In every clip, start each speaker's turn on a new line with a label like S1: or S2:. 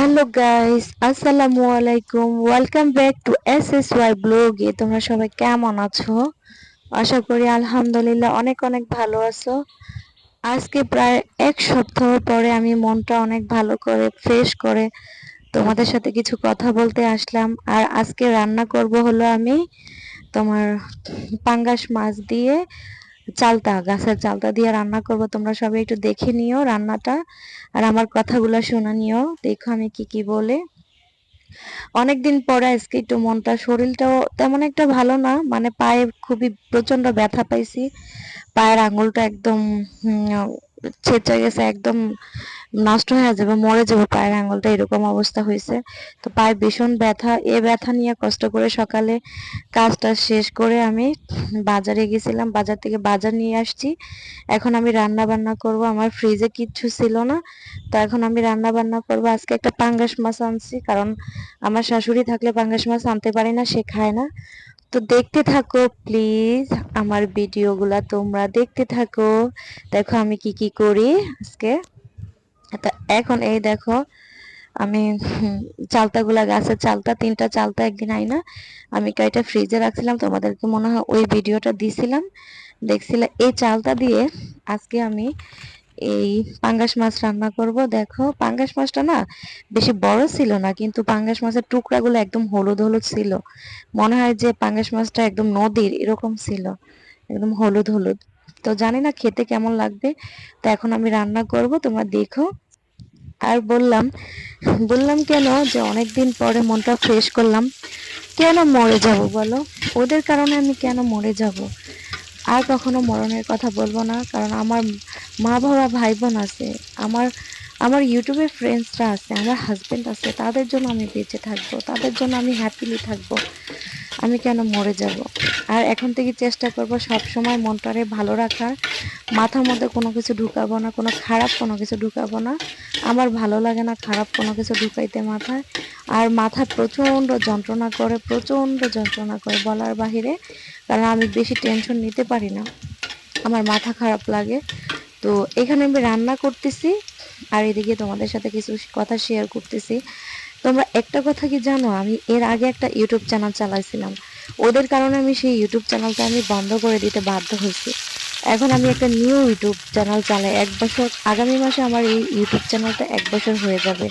S1: Hello guys আসসালামু আলাইকুম welcome back to S S Y ব্লগে তোমরা সবাই কেমন আছো? আশা করি আলহামদুলিল্লাহ অনেক অনেক ভালো আছো। আজকে প্রায় এক সপ্তাহ পরে আমি মনটা অনেক ভালো করে ফ্রেশ করে তোমাদের সাথে কিছু কথা বলতে আসলাম। আর আজকে রান্না করব হলো আমি তোমার পাঙ্গাস মাছ দিয়ে। চালতা গাছের চালতা দিয়ে রান্না করব। তোমরা সবাই একটু দেখে নিও রান্নাটা আর আমার কথাগুলো শোনা নিও। দেখো আমি কি কি বলে। অনেকদিন পরে আজকে একটু মনটা, শরীরটাও তেমন একটা ভালো না মানে পায়ে খুবই প্রচণ্ড ব্যথা পাইছি। পায়ের আঙুলটা একদম ছেঁচে গেছে, একদম নষ্ট হয়ে যাবে, মরে যাবে, পায়ের আঙুলটা এরকম অবস্থা হয়েছে। তো পায়ে ভীষণ ব্যথা, এ ব্যথা নিয়ে কষ্ট করে সকালে কাজটা শেষ করে আমি বাজারে গেছিলাম। বাজার থেকে বাজার নিয়ে আসছি। এখন আমি রান্না বান্না করব। আমার ফ্রিজে কিচ্ছু ছিল না। তো এখন আমি রান্না বান্না করব। আজকে একটা পাঙ্গাস মাছ আনছি, কারণ আমার শাশুড়ি থাকলে পাঙ্গাস মাছ আনতে পারি না, সে খায় না। তো দেখতে থাকো প্লিজ আমার ভিডিওগুলা তোমরা দেখতে থাকো। দেখো আমি কি কি করি আজকে। তা এখন এই দেখো, আমি চালতাগুলা, গাছের চালতা, তিনটা চালতা একদিন আইনা, আমি কয়টা ফ্রিজে রাখছিলাম, তোমাদেরকে মনে হয় ওই ভিডিওটা দিছিলাম। দেখছিলাম এই চালতা দিয়ে আজকে আমি এই পাঙ্গাস মাছ রান্না করব। দেখো, পাঙ্গাস মাছটা না বেশি বড় ছিল না, কিন্তু পাঙ্গাস মাছের টুকরাগুলো একদম হলুদ হলুদ ছিল। মনে হয় যে পাঙ্গাস মাছটা একদম নদীর এরকম ছিল, একদম হলুদ হলুদ। তো জানি না খেতে কেমন লাগবে। তো এখন আমি রান্না করব, তোমরা দেখো। আর বললাম বললাম কেন যে অনেকদিন পরে মনটা ফ্রেশ করলাম। কেন মরে যাব বলো? ওদের কারণে আমি কেন মরে যাব? আর কখনো মরণের কথা বলব না, কারণ আমার মা বাবা ভাই বোন আছে, আমার আমার ইউটিউবে ফ্রেন্ডসরা আছে, আমার হাজব্যান্ড আছে, তাদের জন্য আমি বেঁচে থাকব, তাদের জন্য আমি হ্যাপিলি থাকব। আমি কেন মরে যাব? আর এখন থেকে চেষ্টা করব সব সময় মনটারে ভালো রাখার। মাথার মধ্যে কোনো কিছু ঢুকাবো না, কোনো খারাপ কোনো কিছু ঢুকাবো না। আমার ভালো লাগে না খারাপ কোনো কিছু ঢুকাইতে মাথায়। আর মাথা প্রচণ্ড যন্ত্রণা করে, প্রচণ্ড যন্ত্রণা করে বলার বাহিরে, কারণ আমি বেশি টেনশন নিতে পারি না। আমার মাথা খারাপ লাগে। তো এখানে আমি রান্না করতেছি, আর এদিকে তোমাদের সাথে কিছু কথা শেয়ার করতেছি। তোমরা একটা কথা কি জানো? আমি এর আগে একটা ইউটিউব চ্যানেল চালাইছিলাম। ওদের কারণে আমি সেই ইউটিউব চ্যানেলটা আমি বন্ধ করে দিতে বাধ্য হয়েছি। এখন আমি একটা নিউ ইউটিউব চ্যানেল চালাই। এক বছর, আগামী মাসে আমার এই ইউটিউব চ্যানেলটা এক বছর হয়ে যাবে।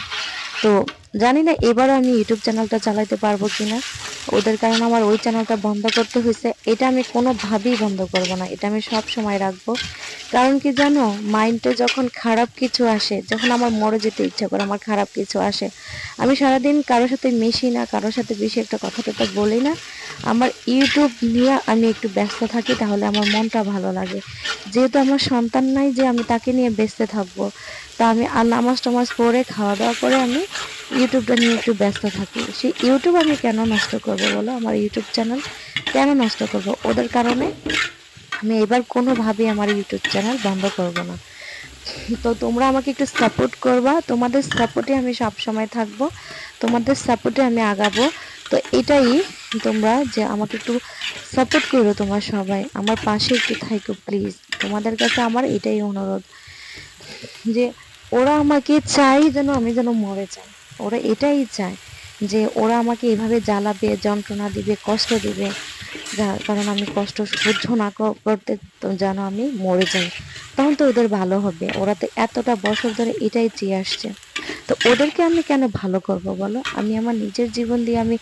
S1: তো জানি না, এবারও আমি ইউটিউব চ্যানেলটা চালাইতে পারব কিনা। ওদের কারণে আমার ওই চ্যানেলটা বন্ধ করতে হয়েছে। এটা আমি কোনোভাবেই বন্ধ করব না, এটা আমি সব সময় রাখব। কারণ কি জানো মাইন্ডে যখন খারাপ কিছু আসে, যখন আমার মরে যেতে ইচ্ছা করে, আমার খারাপ কিছু আসে, আমি সারাদিন কারোর সাথে মিশি না, কারোর সাথে বেশি একটা কথা টথা বলি না। আমার ইউটিউব নিয়ে আমি একটু ব্যস্ত থাকি, তাহলে আমার মনটা ভালো লাগে। যেহেতু আমার সন্তান নাই যে আমি তাকে নিয়ে ব্যস্ত থাকব। তা আমি আর নামাজ টামাজ পরে খাওয়া দাওয়া করে আমি ইউটিউবটা নিয়ে একটু ব্যস্ত থাকি। সেই ইউটিউব আমি কেন নষ্ট করব বলো? আমার ইউটিউব চ্যানেল কেন নষ্ট করব? ওদের কারণে আমি এবার কোনোভাবেই আমার ইউটিউব চ্যানেল বন্ধ করব না। তো তোমরা আমাকে একটু সাপোর্ট করবা। তোমাদের সাপোর্টে আমি সব সময় থাকব। তোমাদের সাপোর্টে আমি আগাবো। তো এটাই তোমরা যে আমাকে একটু সাপোর্ট করো তোমরা সবাই। আমার পাশে একটু থাকো প্লিজ তোমাদের কাছে আমার এটাই অনুরোধ যে ওরা আমাকে চাই যেন আমি যেন মরে যাই। ওরা এটাই চায় যে ওরা আমাকে এভাবে জ্বালাবে, যন্ত্রণা দিবে, কষ্ট দিবে যার কারণ আমি কষ্ট সহ্য না করতে যেন আমি মরে যাই। তখন তো ওদের ভালো হবে। ওরা তো এতটা বছর ধরে এটাই চেয়ে আসছে। তো ওদেরকে আমি কেন ভালো করব বলো? আমি আমার নিজের জীবন দিয়ে আমি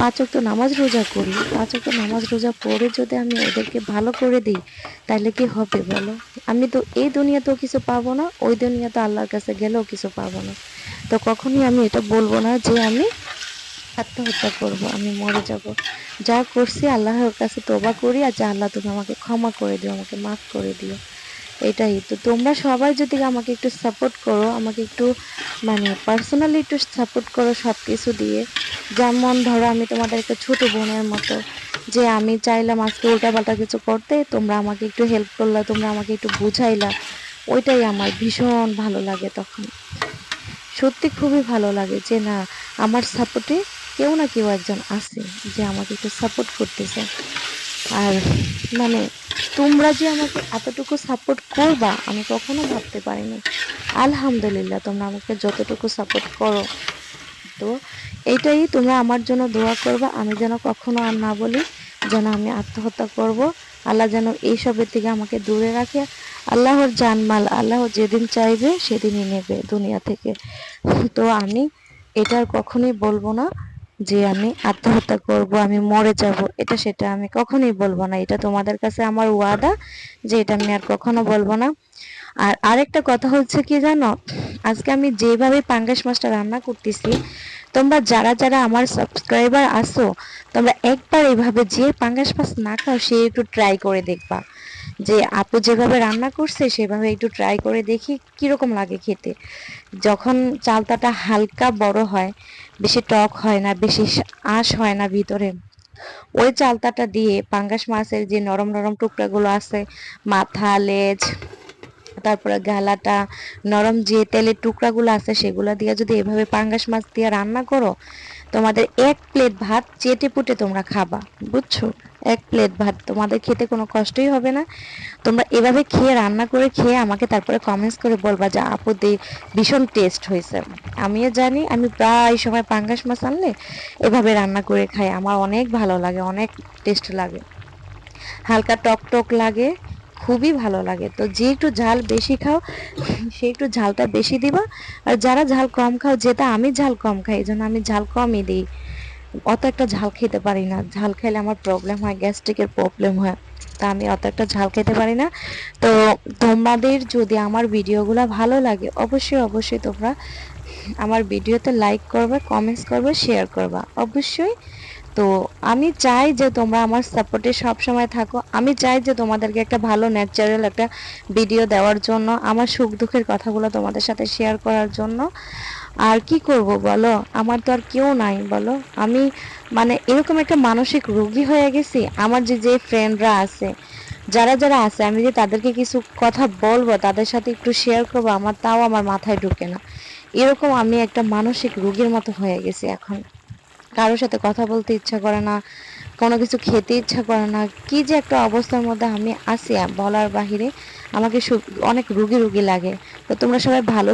S1: পাঁচক তো নামাজ রোজা করি। পাঁচক তো নামাজ রোজা পড়ে যদি আমি ওদেরকে ভালো করে দিই, তাহলে কি হবে বলো? আমি তো এই দুনিয়াতেও কিছু পাবো না, ওই দুনিয়াতে আল্লাহর কাছে গেলেও কিছু পাবো না। তো কখনই আমি এটা বলব না যে আমি আত্মহত্যা করব, আমি মরে যাব। যা করছি আল্লাহর কাছে তোবা করি আর যা আল্লাহ তুমি আমাকে ক্ষমা করে দিও, আমাকে মাফ করে দিও। এটাই। তো তোমরা সবাই যদি আমাকে একটু সাপোর্ট করো, আমাকে একটু মানে পার্সোনালি একটু সাপোর্ট করো সব কিছু দিয়ে। যেমন ধরো আমি তোমাদেরকে ছোট বোনের মতো, যে আমি চাইলাম আজকে উল্টাপাল্টা কিছু করতে, তোমরা আমাকে একটু হেল্প করলা, তোমরা আমাকে একটু বুঝাইলা। ওইটাই আমার ভীষণ ভালো লাগে তখন। সত্যি খুবই ভালো লাগে যে না, আমার সাপোর্টে কেউ না কেউ একজন আছে যে আমাকে একটু সাপোর্ট করতেছে। আর মানে তোমরা যে আমাকে এতটুকু সাপোর্ট করবা, আমি কখনো ভাবতে পারিনি। আলহামদুলিল্লাহ, তোমরা আমাকে যতটুকু সাপোর্ট করো। তো এইটাই তোমরা আমার জন্য দোয়া করবা, আমি যেন কখনো আর না বলি যেন আমি আত্মহত্যা করব। আল্লাহ যেন এইসবের থেকে আমাকে দূরে রাখে। আল্লাহর জানমাল, আল্লাহ যেদিন চাইবে সেদিনই নেবে দুনিয়া থেকে। তো আমি এটা আর কখনোই বলব না। যে আমি আত্মহত্যা করব, আমি মরে যাব, এটা সেটা আমি কখনোই বলব না। এটা তোমাদের কাছে আমার ওয়াদা যে এটা আমি আর কখনো বলব না। আর আরেকটা কথা হচ্ছে কি জানো? আজকে আমি যেভাবে পাঙ্গাস মাছটা রান্না করতেছি, তোমরা যারা যারা আমার সাবস্ক্রাইবার আসো তোমরা একবার এইভাবে যে পাঙ্গাস মাছ না খাও, সে একটু ট্রাই করে দেখবা। যে আপু যেভাবে রান্না করছে, সেভাবে একটু ট্রাই করে দেখি কীরকম লাগে খেতে। যখন চালতাটা হালকা বড় হয়, বেশি টক হয় না, বেশি আঁশ হয় না ভিতরে, ওই চালতাটা দিয়ে পাঙ্গাস মাছের যে নরম নরম টুকরাগুলো আছে, মাথা, লেজ, তারপরে গালাটা, নরম যে তেলের টুকরাগুলো আছে, সেগুলো দিয়ে যদি এভাবে পাঙ্গাস মাছ দিয়ে রান্না করো তোমাদের এক প্লেট ভাত চেটে পুটে তোমরা খাবা, বুঝছ? এক প্লেট ভাত, তোমাদের খেতে কোনো কষ্টই হবে না। তোমরা এভাবে খেয়ে, রান্না করে খেয়ে আমাকে তারপরে কমেন্টস করে বলবা যে, আপু, দে, ভীষণ টেস্ট হয়েছে। আমিও জানি, আমি প্রায় সময় পাঙ্গাস মাছ আনলে এভাবে রান্না করে খাই। আমার অনেক ভালো লাগে, অনেক টেস্ট লাগে। হালকা টক টক লাগে। খুবই ভালো লাগে। তো যে একটু ঝাল বেশি খাও, সে একটু ঝালটা বেশি দিবা। আর যারা ঝাল কম খাও, যেটা আমি ঝাল কম খাই, এই জন্য আমি ঝাল কমই দিই। অত একটা ঝাল খেতে পারি না। ঝাল খেলে আমার প্রবলেম হয় গ্যাস্ট্রিকের প্রবলেম হয়। তা আমি অত একটা ঝাল খেতে পারি না। তো তোমাদের যদি আমার ভিডিওগুলো ভালো লাগে, অবশ্যই অবশ্যই তোমরা আমার ভিডিওতে লাইক করবে কমেন্টস করবে শেয়ার করবা। অবশ্যই তো আমি চাই যে তোমরা আমার সাপোর্টে সব সময় থাকো। আমি চাই যে তোমাদেরকে একটা ভালো ন্যাচারাল একটা ভিডিও দেওয়ার জন্য, আমার সুখ দুঃখের কথাগুলো তোমাদের সাথে শেয়ার করার জন্য। আর কি করব বলো? আমার তো আর কেউ নাই বলো? আমি মানে এরকম একটা মানসিক রোগী হয়ে গেছি। আমার যে যে ফ্রেন্ডরা আছে, যারা যারা আছে, আমি যে তাদেরকে কিছু কথা বলব, তাদের সাথে একটু শেয়ার করব, আমার তাও আমার মাথায় ঢুকে না। এরকম আমি একটা মানসিক রোগীর মতো হয়ে গেছি এখন। কারোর সাথে কথা বলতে ইচ্ছা করে না, কোনো কিছু খেতে ইচ্ছা করে না, কি যে একটা অবস্থার মধ্যে আমি আছি বলার বাহিরে আমাকে অনেক রুগী রুগী লাগে। তো তোমরা সবাই ভালো